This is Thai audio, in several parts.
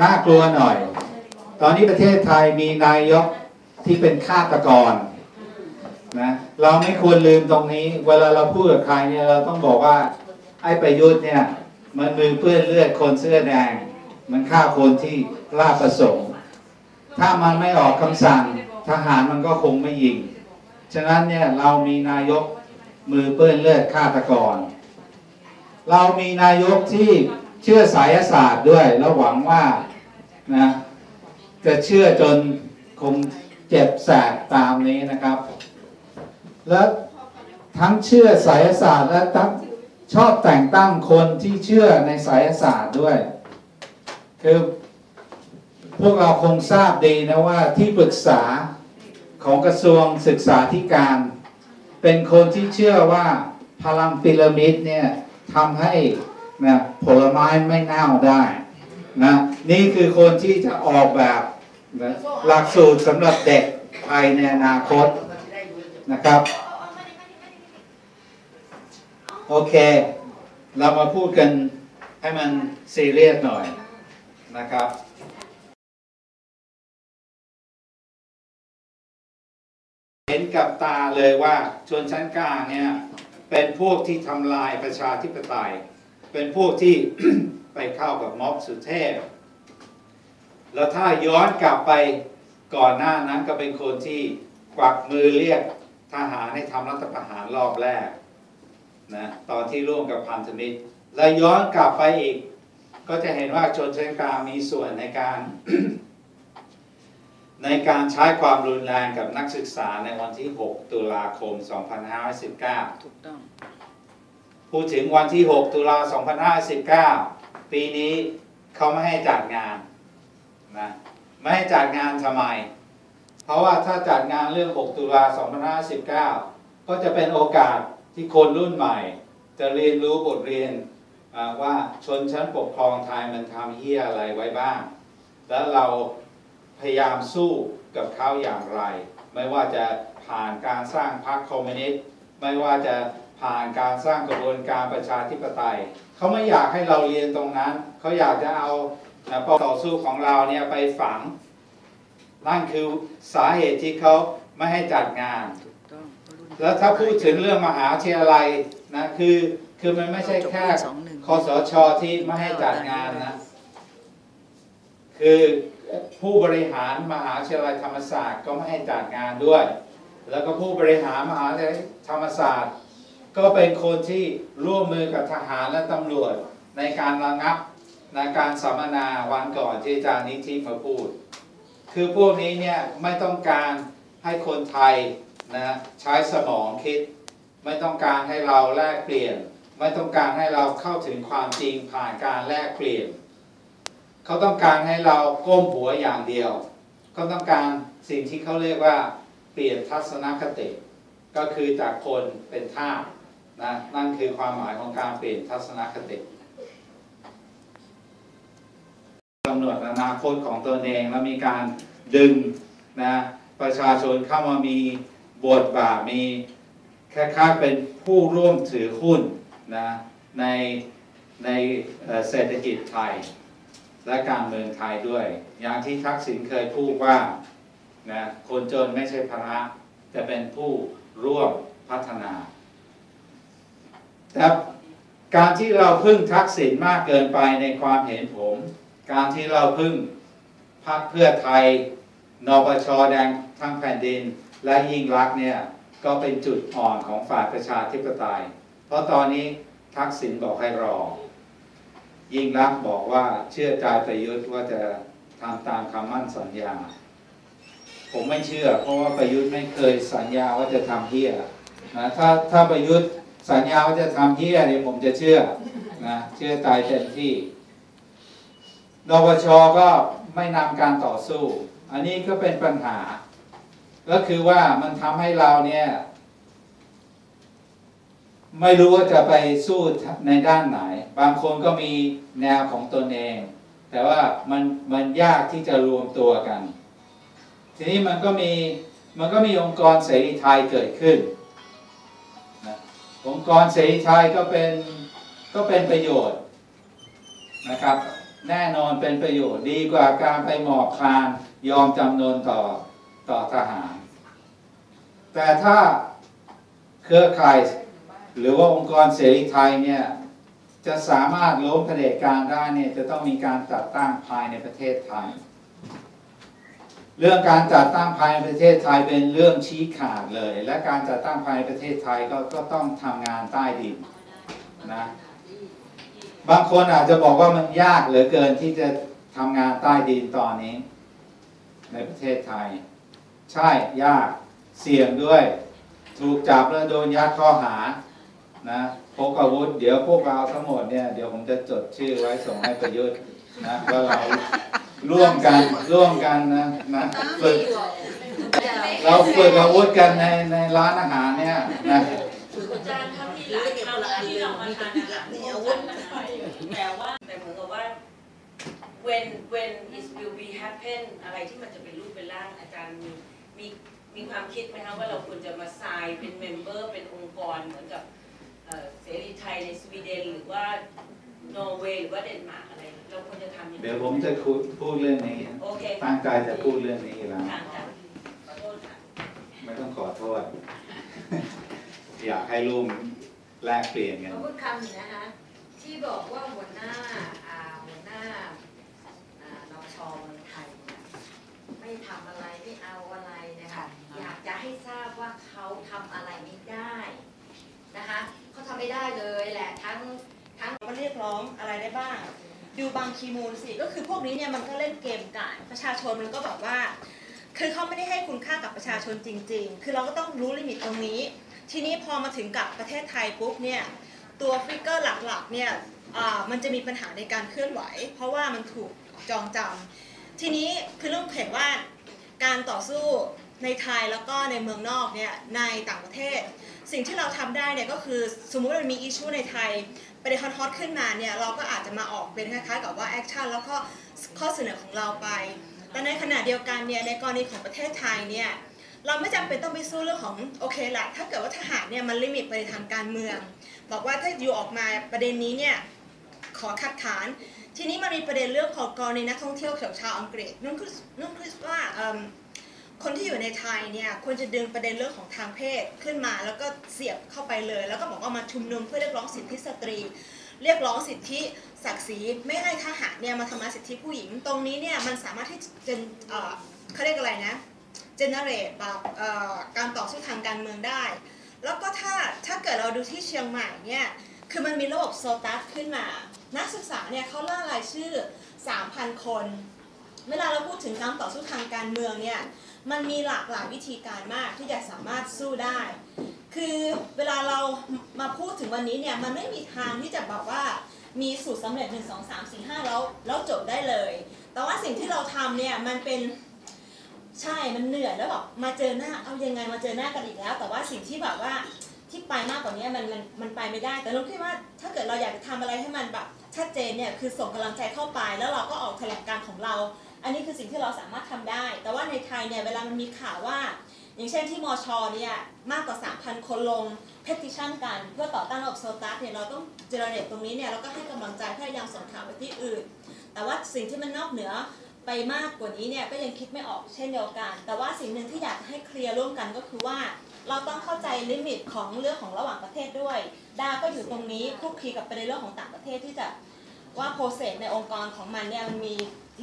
น่ากลัวหน่อย ตอนนี้ประเทศไทยมีนายกที่เป็นฆาตกรนะเราไม่ควรลืมตรงนี้ เวลาเราพูดกับใครเนี่ยเราต้องบอกว่า ไอ้ประยุทธ์เนี่ย มันมือเปื้อนเลือดคนเสื้อแดง มันฆ่าคนที่ราประสงค์ ถ้ามันไม่ออกคำสั่งทหารมันก็คงไม่ยิง ฉะนั้นเนี่ยเรามีนายกมือเปื้อนเลือดฆาตกร เรามีนายกที่ เชื่อสายศาสตร์ด้วย แล้วหวังว่านะจะเชื่อจนคงเจ็บแสบตามนี้นะครับ และทั้งเชื่อสายศาสตร์และทั้งชอบแต่งตั้งคนที่เชื่อในสายศาสตร์ด้วย คือพวกเราคงทราบดีนะว่าที่ปรึกษาของกระทรวงศึกษาธิการ เป็นคนที่เชื่อว่าพลังพีระมิดเนี่ยทำให้ นะผลไม้ไม่เน่าได้นะนี่คือคนที่จะออกแบบนะหลักสูตรสำหรับเด็กภายในอนาคตนะครับ โอเค เรามาพูดกันให้มันซีเรียสหน่อยนะครับเห็นกับตาเลยว่าชนชั้นกลางเนี่ย เป็นพวกที่ทำลายประชาธิปไตย เป็นพวกที่ไปเข้ากับม็อบสุเทพ แล้วถ้าย้อนกลับไปก่อนหน้านั้นก็เป็นคนที่กวักมือเรียกทหารให้ทำรัฐประหารรอบแรกนะตอนที่ร่วมกับพันธมิตร แล้วย้อนกลับไปอีก ก็จะเห็นว่าชนชั้นกลางมีส่วนในการ ในการใช้ความรุนแรงกับนักศึกษาในวันที่ 6 ตุลาคม 2519 ถูกต้อง พูดถึงวันที่ 6 ตุลา2519 ปีนี้เขาไม่ให้จัดงานนะไม่ให้จัดงานทำไม เพราะว่าถ้าจัดงานเรื่อง 6 ตุลา2519 ก็จะเป็นโอกาสที่คนรุ่นใหม่ จะเรียนรู้บทเรียนว่าชนชั้นปกครองไทยมันทำเฮียอะไรไว้บ้าง แล้วเราพยายามสู้กับเขาอย่างไร ไม่ว่าจะผ่านการสร้างพรรคคอมมิวนิสต์ไม่ว่าจะ ผ่านการสร้างกระบวนการประชาธิปไตย เขาไม่อยากให้เราเรียนตรงนั้น เขาอยากจะเอานะปต่อสู้ของเราเนี่ยไปฝัง นั่นคือสาเหตุที่เขาไม่ให้จัดงาน แล้วถ้าพูดถึงเรื่องมหาวิทยาลัยนะคือคือมันไม่ใช่แค่สองหนึ่งคอสชที่ไม่ให้จัดงานนะ คือผู้บริหารมหาวิทยาลัยธรรมศาสตร์ก็ไม่ให้จัดงานด้วย แล้วก็ผู้บริหารมหาวิทยาลัยธรรมศาสตร์ ก็เป็นคนที่ร่วมมือกับทหารและตำรวจในการระงับในการสัมมนาวันก่อนที่อาจารย์นิธิมาพูด คือพวกนี้เนี่ยไม่ต้องการให้คนไทยนะใช้สมองคิด ไม่ต้องการให้เราแลกเปลี่ยน ไม่ต้องการให้เราเข้าถึงความจริงผ่านการแลกเปลี่ยน เขาต้องการให้เราก้มหัวอย่างเดียวเขาต้องการสิ่งที่เขาเรียกว่าเปลี่ยนทัศนคติ ก็คือจากคนเป็นทาส นะนั่นคือความหมายของการเปลี่ยนทัศนคติกำหนดอนาคตของตนเองแล้วมีการดึงนะประชาชนเข้ามามีบทบาทมีคล้ายๆเป็นผู้ร่วมถือหุ้นนะในในเอ่อเศรษฐกิจไทย และการเมืองไทยด้วย อย่างที่ทักษิณเคยพูดว่านะคนจนไม่ใช่ภาระแต่เป็นผู้ร่วมพัฒนา แต่การที่เราพึ่งทักษิณมากเกินไปในความเห็นผม การที่เราพึ่งพรรคเพื่อไทยนปชแดงทั้งแผ่นดิน และยิ่งรักเนี่ยก็เป็นจุดอ่อนของฝ่ายประชาธิปไตย เพราะตอนนี้ทักษิณบอกให้รอ ยิ่งรักบอกว่าเชื่อใจประยุทธ์ว่าจะทำตามคำมั่นสัญญา ผมไม่เชื่อ เพราะว่าประยุทธ์ไม่เคยสัญญาว่าจะทำเฮียนะถ้าถ้าประยุทธ์ สัญญาว่าจะทำเฮียเนี่ยผมจะเชื่อนะเชื่อใจเต็มที่นปชก็ไม่นำการต่อสู้ อันนี้ก็เป็นปัญหา ก็คือว่ามันทำให้เราเนี่ย ไม่รู้ว่าจะไปสู้ในด้านไหน บางคนก็มีแนวของตนเอง แต่ว่ามันมันยากที่จะรวมตัวกัน ทีนี้มันก็มีมันก็มีองค์กรเสรีไทยเกิดขึ้น องค์กรเสรีไทยก็เป็นก็เป็นประโยชน์นะครับ แน่นอนเป็นประโยชน์ดีกว่าการไปหมอบคลานยอมจำนนต่อต่อทหาร แต่ถ้าเครือข่ายหรือว่าองค์กรเสรีไทยเนี่ยจะสามารถล้มเผด็จการได้เนี่ยจะต้องมีการจัดตั้งภายในประเทศไทย เรื่องการจัดตั้งภายในประเทศไทยเป็นเรื่องชี้ขาดเลย และการจัดตั้งภายในประเทศไทยก็ก็ต้องทำงานใต้ดินนะบางคนอาจจะบอกว่ามันยากเหลือเกินที่จะทำงานใต้ดินตอนนี้ ในประเทศไทย ใช่ยากเสี่ยงด้วย ถูกจับแล้วโดนยัดข้อหานะพกอาวุธ เดี๋ยวพวกเราทั้งหมดเนี่ยเดี๋ยวผมจะจดชื่อไว้ส่งให้ประยุทธ์นะว่าเรา ร่วมกันร่วมกันนะนะฝึกเราฝึกอาวุธกันในในร้านอาหารเนี่ยนะอาจารย์ถ้าที่หลังครั้งที่เรามาทานอาหารร่วมกันนะคะแต่ว่าแต่เหมือนกับว่า when when it will be happen อะไรที่มันจะเป็นรูปเป็นร่างอาจารย์มีมีมีความคิดไหมคะว่าเราควรจะมาทรายเป็นเมมเบอร์เป็นองค์กรเหมือนกับเอ่อเสรีไทยในสวีเดนหรือว่า นอร์เวย์หรือว่าเดนมาร์กอะไรเราควรจะทำยังไงเดี๋ยวผมจะคุยพูดเรื่องนี้โอเคตั้งใจจะพูดเรื่องนี้อยู่แล้วค่ะค่ะขอโทษค่ะไม่ต้องขอโทษ อยากให้ร่วมแลกเปลี่ยนกันเขาพูดคำหนึ่งนะคะที่บอกว่าหัวหน้าอ่าหัวหน้าอ่านชเมืองไทยเนี่ยไม่ทำอะไรไม่เอาอะไรนะคะอยากจะให้ทราบว่าเขาทำอะไรไม่ได้นะคะเขาทำไม่ได้เลยแหละทั้งทั้งมาเร้องอะไรได้บ้าง ดูบางคีมูลสิ ก็คือพวกนี้เนี่ยมันก็เล่นเกมกันประชาชนมันก็แบบว่า คือเขาไม่ได้ให้คุณค่ากับประชาชนจริง ๆ คือเราก็ต้องรู้ลิมิตตรงนี้ ทีนี้พอมาถึงกับประเทศไทยปุ๊บเนี่ยตัวฟิกเกอร์หลักๆเนี่ยอ่ามันจะมีปัญหาในการเคลื่อนไหว เพราะว่ามันถูกจองจำทีนี้คือเรื่องเห็นว่าการต่อสู้ ในไทยแล้วก็ในเมืองนอกเนี่ยในต่างประเทศ สิ่งที่เราทำได้เนี่ยก็คือสมมุติมันมีอิชชูในไทยประเด็นฮอตๆขึ้นมาเนี่ยเราก็อาจจะมาออกเป็นคล้ายๆกับว่าแอคชั่นแล้วก็ข้อเสนอของเราไป แต่ในขณะเดียวกันเนี่ยในกรณีของประเทศไทยเนี่ยเราไม่จำเป็นต้องไปสู้เรื่องของโอเคละถ้าเกิดว่าทหารเนี่ยมันลิมิตไปในทางการเมือง บอกว่าถ้าอยู่ออกมาประเด็นนี้เนี่ยขอคัดค้าน ทีนี้มันมีประเด็นเรื่องของกรณีนักท่องเที่ยวชาวอังกฤษนุ่นคิดนุ่นคิดว่าเอิ่ม คนที่อยู่ในไทยเนี่ยควรจะดึงประเด็นเรื่องของทางเพศขึ้นมา แล้วก็เสียบเข้าไปเลย แล้วก็บอกว่ามาชุมนุมเพื่อเรียกร้องสิทธิสตรี เรียกร้องสิทธิศักดิ์ศรีไม่ให้ทหารเนี่ยมาทำลายสิทธิผู้หญิง ตรงนี้เนี่ยมันสามารถที่จะเออเขาเรียกอะไรนะ generate แบบเออการต่อสู้ทางการเมืองได้ แล้วก็ถ้าถ้าเกิดเราดูที่เชียงใหม่เนี่ยคือมันมีระบบโซตัสขึ้นมา นักศึกษาเนี่ยเขาล่ารายชื่อ 3,000 คน เวลาเราพูดถึงการต่อสู้ทางการเมืองเนี่ยมันมีหลากหลายวิธีการมากที่จะสามารถสู้ได้ คือเวลาเรามาพูดถึงวันนี้เนี่ยมันไม่มีทางที่จะบอกว่ามีสูตรสำเร็จ 1 2 3 4 5 แล้วแล้วจบได้เลย แต่ว่าสิ่งที่เราทำเนี่ยมันเป็นใช่มันเหนื่อยแล้วแบบมาเจอหน้าเอายังไงมาเจอหน้ากันอีกแล้ว แต่ว่าสิ่งที่แบบว่าที่ไปมากกว่านี้มันมันมันไปไม่ได้ แต่เราคิดว่าถ้าเกิดเราอยากจะทำอะไรให้มันแบบชัดเจนเนี่ยคือส่งกำลังใจเข้าไป แล้วเราก็ออกแถลงการของเรา อันนี้คือสิ่งที่เราสามารถทำได้ แต่ว่าในไทยเนี่ยเวลามันมีข่าวว่า อย่างเช่นที่มอชอเนี่ยมากกว่า 3,000 คนลง petition กัน เพื่อต่อต้านระบบโซตัสเนี่ยเราต้องเจเนเรตตรงนี้เนี่ยเราก็ให้กำลังใจพยายามส่งข่าวไปที่อื่น แต่ว่าสิ่งที่มันนอกเหนือไปมากกว่านี้เนี่ยก็ยังคิดไม่ออกเช่นเดียวกัน แต่ว่าสิ่งหนึ่งที่อยากให้เคลียร์ร่วมกันก็คือว่า เราต้องเข้าใจลิมิตของเรื่องของระหว่างประเทศด้วย ดาก็อยู่ตรงนี้คุกคีกับประเด็นเรื่องของต่างประเทศที่จะว่าโปรเซสในองค์กรของมันเนี่ยมันมี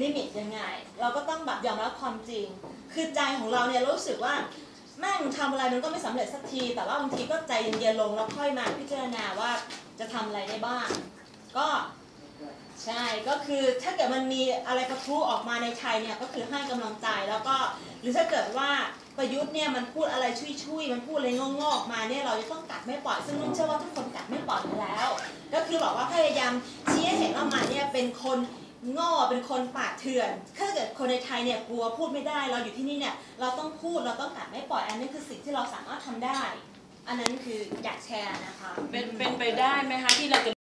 ลิมิตยังไง เราก็ต้องแบบยอมรับความจริง คือใจของเราเนี่ยรู้สึกว่าแม่งทำอะไรมันก็ไม่สำเร็จสักที แต่ว่าบางทีก็ใจเย็นๆลงแล้วค่อยมาพิจารณาว่าจะทำอะไรได้บ้าง ก็ใช่ก็คือถ้าเกิดมันมีอะไรกระทุออกมาในไทยเนี่ยก็คือให้กำลังใจแล้วก็หรือถ้าเกิดว่าประยุทธ์เนี่ยมันพูดอะไรชุยๆมันพูดอะไรงงๆออกมาเนี่ยเราจะต้องกัดไม่ปล่อยซึ่งนุ่นเชื่อว่าทุกคนกัดไม่ปล่อยอยู่แล้ว ก็คือบอกว่าพยายามชี้ให้เห็นว่ามันเนี่ยเป็นคน โง่เป็นคนปากเถื่อน ถ้าเกิดคนในไทยเนี่ยกลัวพูดไม่ได้ เราอยู่ที่นี่เนี่ยเราต้องพูดเราต้องกัดไม่ปล่อยอันนี้คือสิ่งที่เราสามารถทำได้ อันนั้นคืออยากแชร์นะคะ เป็นเป็นไปได้ไหมคะที่เราจะ